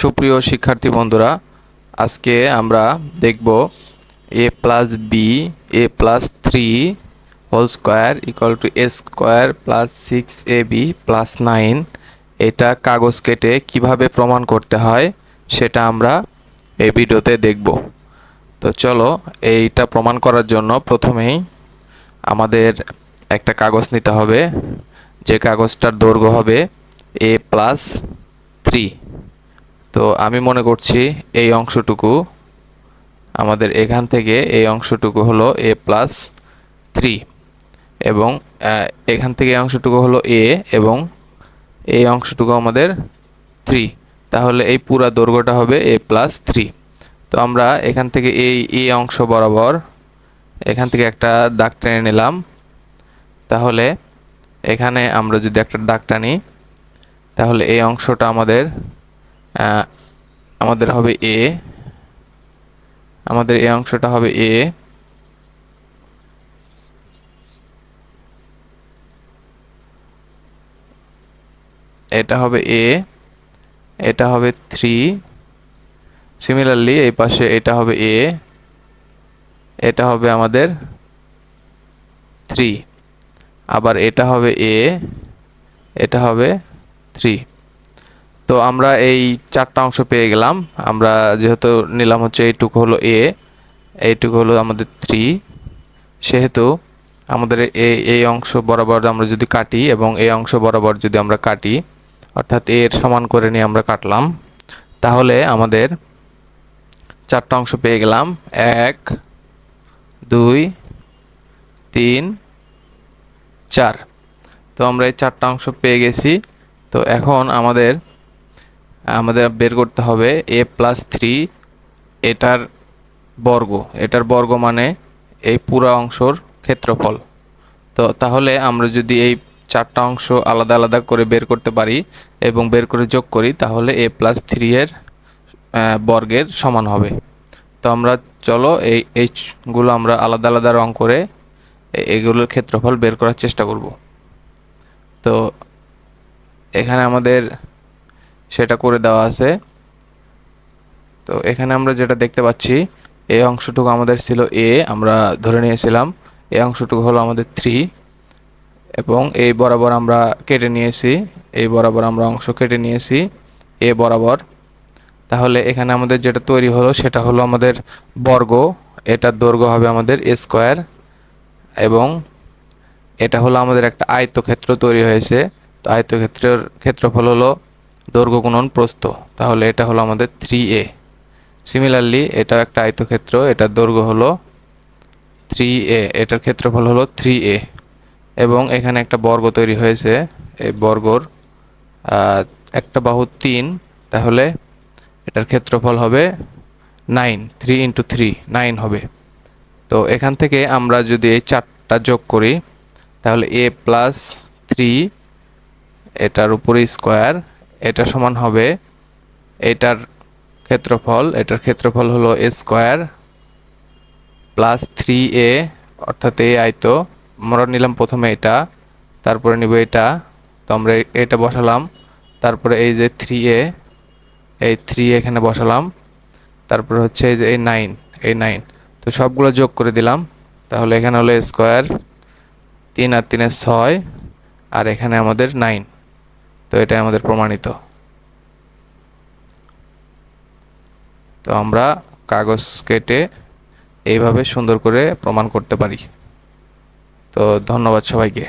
সুপ্রিয় শিক্ষার্থী বন্ধুরা, আজকে আমরা দেখব A plus B A plus three whole square equal to A square plus six A B plus nine এটা কাগজ কেটে কীভাবে প্রমাণ করতে হয় সেটা আমরা এই ভিডিওতে দেখব। তো চলো, এইটা প্রমাণ করার জন্য প্রথমেই আমাদের একটা কাগজ নিতে হবে। যে কাগজটার দৈর্ঘ্য হবে এ প্লাস থ্রি তো আমি মনে করছি এই অংশটুকু আমাদের এখান থেকে এই অংশটুকু হলো এ প্লাস থ্রি এবং এখান থেকে অংশটুকু হলো এ এবং এই অংশটুকু আমাদের থ্রি। তাহলে এই পুরা দৈর্ঘ্যটা হবে এ প্লাস থ্রি। তো আমরা এখান থেকে এই এ অংশ বরাবর এখান থেকে একটা দাগ টেনে নিলাম। তাহলে এখানে আমরা যদি একটা দাগ টানি, তাহলে এই অংশটা আমাদের আমাদের হবে এ, আমাদের এই অংশটা হবে এ, এটা হবে এ, এটা হবে থ্রি সিমিলারলি এই পাশে এটা হবে এ, এটা হবে আমাদের থ্রি, আবার এটা হবে এ, এটা হবে থ্রি। তো আমরা এই চারটা অংশ পেয়ে গেলাম। আমরা যেহেতু নিলাম হচ্ছে এইটুকু হলো এ এইটুকু হলো আমাদের থ্রি সেহেতু আমাদের এই এই অংশ বরাবর আমরা যদি কাটি এবং এই অংশ বরাবর যদি আমরা কাটি, অর্থাৎ এর সমান করে নিয়ে আমরা কাটলাম, তাহলে আমাদের চারটা অংশ পেয়ে গেলাম। এক, দুই, তিন, চার। তো আমরা এই চারটা অংশ পেয়ে গেছি। তো এখন আমাদের আমাদের বের করতে হবে এ প্লাস থ্রি এটার বর্গ। এটার বর্গ মানে এই পুরা অংশর ক্ষেত্রফল। তো তাহলে আমরা যদি এই চারটা অংশ আলাদা আলাদা করে বের করতে পারি এবং বের করে যোগ করি, তাহলে এ প্লাস থ্রি এর বর্গের সমান হবে। তো আমরা চলো এই এইচগুলো আমরা আলাদা আলাদা রং করে এগুলোর ক্ষেত্রফল বের করার চেষ্টা করব। তো এখানে আমাদের সেটা করে দেওয়া আছে। তো এখানে আমরা যেটা দেখতে পাচ্ছি এই অংশটুকু আমাদের ছিল এ, আমরা ধরে নিয়েছিলাম। এই অংশটুকু হলো আমাদের থ্রি এবং এই বরাবর আমরা কেটে নিয়েছি। এই বরাবর আমরা অংশ কেটে নিয়েছি, এ বরাবর। তাহলে এখানে আমাদের যেটা তৈরি হলো সেটা হলো আমাদের বর্গ। এটার দৈর্ঘ্য হবে আমাদের স্কোয়ার এবং এটা হলো আমাদের একটা আয়তক্ষেত্র তৈরি হয়েছে। তো আয়তক্ষেত্রের ক্ষেত্রফল হলো দৈর্ঘ্য গুণন প্রস্থ। তাহলে এটা হলো আমাদের থ্রি এ সিমিলারলি এটা একটা আয়তক্ষেত্র, এটার দৈর্ঘ্য হলো থ্রি এ এটার ক্ষেত্রফল হলো থ্রি এ এবং এখানে একটা বর্গ তৈরি হয়েছে, এই বর্গর একটা বাহু তিন, তাহলে এটার ক্ষেত্রফল হবে nine three into three nine হবে। তো এখান থেকে আমরা যদি এই চারটা যোগ করি, তাহলে এ প্লাস থ্রি এটার উপরে স্কোয়ার এটা সমান হবে এটার ক্ষেত্রফল এটার ক্ষেত্রফল হলো A square plus three A অর্থাৎ এ আয়ত আমরা নিলাম প্রথমে এটা, তারপরে নিব এটা, তো আমরা এটা বসালাম, তারপরে এই যে থ্রি এ এই থ্রি এখানে বসালাম, তারপরে হচ্ছে এই যে এই নাইন এই নাইন তো সবগুলো যোগ করে দিলাম, তাহলে এখানে হলো স্কোয়ার তিন আর তিনে ছয়, আর এখানে আমাদের নাইন তো এটা আমাদের প্রমাণিত। তো আমরা কাগজ কেটে এইভাবে সুন্দর করে প্রমাণ করতে পারি। তো ধন্যবাদ সবাইকে।